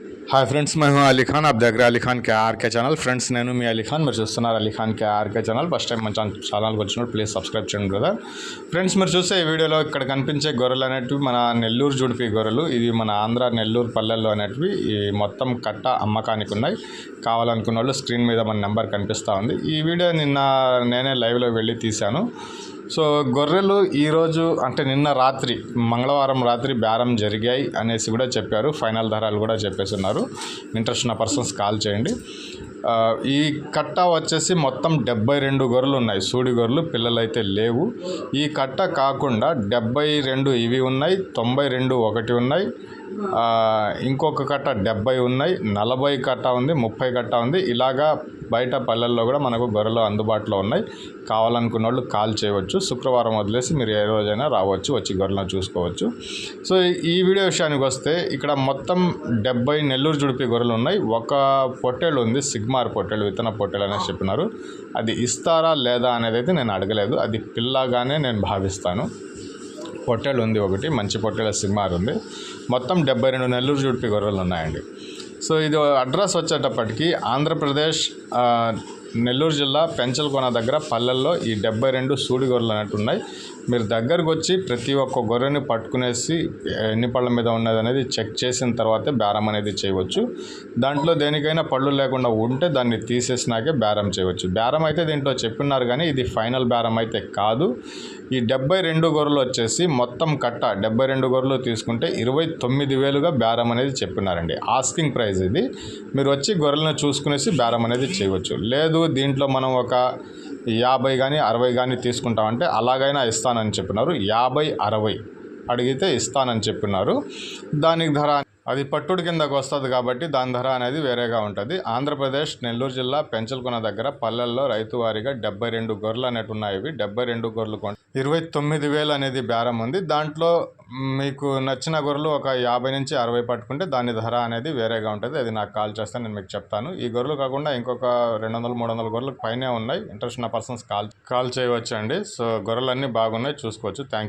Hi friends మేము అలీఖాన్ అబ్ దగ్గర అలీఖాన్ కేఆర్కే ఛానల్ ఫ్రెండ్స్ నేను మీ అలీఖాన్ మీరు చూస్తున్నారు Alikhan KRK channel first time మంచి ఛానల్కి వచ్చినప్పుడు ప్లీజ్ సబ్స్క్రైబ్ చేయండి బ్రదర్ ఫ్రెండ్స్ మీరు చూస్తే ఈ వీడియోలో ఇక్కడ కనిపించే గొర్రెలు అనేటివి మన నెల్లూరు జుడిపి గొర్రెలు ఇవి మన ఆంధ్ర నెల్లూరు పల్లెల్లో అనేటివి ఈ మొత్తం కట్ట అమ్మకానికి ఉన్నాయి కావాలనుకున్న వాళ్ళు స్క్రీన్ మీద మన నెంబర్ కనిపిస్తూ ఉంది ఈ వీడియో నిన్న నేనే లైవ్లో వెళ్ళి తీశాను సో గొర్రెలు ఈరోజు అంటే నిన్న రాత్రి మంగళవారం రాత్రి బేరం జరిగాయి అనేసి కూడా చెప్పారు. ఫైనల్ ధరలు కూడా చెప్పేసి ఉన్నారు ఇంట్రెస్ట్ ఉన్న పర్సన్స్ కాల్ చేయండి. ఈ కట్ట వచ్చేసి మొత్తం డెబ్బై రెండు గొర్రెలు ఉన్నాయి. సూడి గొర్రెలు పిల్లలు అయితే లేవు. ఈ కట్ట కాకుండా డెబ్బై రెండు ఇవి ఉన్నాయి తొంభై రెండు ఒకటి ఉన్నాయి. ఇంకొక కట్ట డెబ్బై ఉన్నాయి నలభై కట్ట ఉంది ముప్పై కట్ట ఉంది. ఇలాగా బయట పల్లెల్లో కూడా మనకు గొర్రెలు అందుబాటులో ఉన్నాయి. కావాలనుకున్న వాళ్ళు కాల్ చేయవచ్చు. శుక్రవారం వదిలేసి మీరు ఏ రోజైనా రావచ్చు వచ్చి గొర్రెలను చూసుకోవచ్చు. సో ఈ వీడియో విషయానికి వస్తే ఇక్కడ మొత్తం డెబ్బై నెల్లూరు జుడిపి గొర్రెలు ఉన్నాయి. ఒక పొట్టేళ్ళు ఉంది సిగ్మార్ పొట్టేళ్ళు విత్తన పొట్టేళ్ళు అనేసి చెప్పినారు. అది ఇస్తారా లేదా అనేది అయితే నేను అడగలేదు. అది పిల్లగానే నేను భావిస్తాను. పొట్టేలు ఉంది ఒకటి మంచి పొట్టేల సిగ్మార్ ఉంది. మొత్తం డెబ్బై రెండు నెల్లూరు జుడిపి గొర్రెలు ఉన్నాయండి. సో ఇది అడ్రస్ వచ్చేటప్పటికి ఆంధ్రప్రదేశ్ నెల్లూరు జిల్లా పెంచలకొన దగ్గర పల్లెల్లో ఈ డెబ్బై రెండు సూడి గొర్రెలు అన్నట్టు ఉన్నాయి. మీరు దగ్గరకు వచ్చి ప్రతి ఒక్క గొర్రెని పట్టుకునేసి ఎన్ని పళ్ళ మీద ఉన్నది అనేది చెక్ చేసిన తర్వాతే బేరం అనేది చేయవచ్చు. దాంట్లో దేనికైనా పళ్ళు లేకుండా ఉంటే దాన్ని తీసేసినాకే బేరం చేయవచ్చు. బేరం అయితే దీంట్లో చెప్పిన్నారు కానీ ఇది ఫైనల్ బేరం అయితే కాదు. ఈ డెబ్బై రెండు గొర్రెలు వచ్చేసి మొత్తం కట్ట డెబ్బై రెండు గొర్రెలు తీసుకుంటే ఇరవై తొమ్మిది వేలుగా బేరం అనేది చెప్పినారండి. ఆస్కింగ్ ప్రైస్ ఇది. మీరు వచ్చి గొర్రెలను చూసుకునేసి బేరం అనేది చేయవచ్చు. లేదు దీంట్లో మనం ఒక యాభై కానీ అరవై కానీ తీసుకుంటామంటే అలాగైనా ఇస్తానని చెప్పినారు. యాభై అరవై అడిగితే ఇస్తానని చెప్పినారు. దానికి ధర అది పట్టుడు కిందకు వస్తుంది కాబట్టి దాని ధర అనేది వేరేగా ఉంటుంది. ఆంధ్రప్రదేశ్ నెల్లూరు జిల్లా పెంచల్కొన దగ్గర పల్లెల్లో రైతువారీగా డెబ్బై రెండు గొర్రెలు అనేవి ఉన్నాయి ఇవి డెబ్బై రెండు గొర్రెలు కొంట ఇరవై తొమ్మిది వేలు అనేది బేరం ఉంది. దాంట్లో మీకు నచ్చిన గొర్రెలు ఒక యాభై నుంచి అరవై పట్టుకుంటే దాని ధర అనేది వేరేగా ఉంటుంది. అది నాకు కాల్ చేస్తే నేను మీకు చెప్తాను. ఈ గొర్రెలు కాకుండా ఇంకొక రెండు వందలు మూడు వందల గొర్రెలకు పైనే ఉన్నాయి. ఇంట్రెస్ట్ ఉన్న పర్సన్స్ కాల్ కాల్ చేయవచ్చు అండి సో గొర్రెలు అన్నీ బాగున్నాయి. చూసుకోవచ్చు. Thank you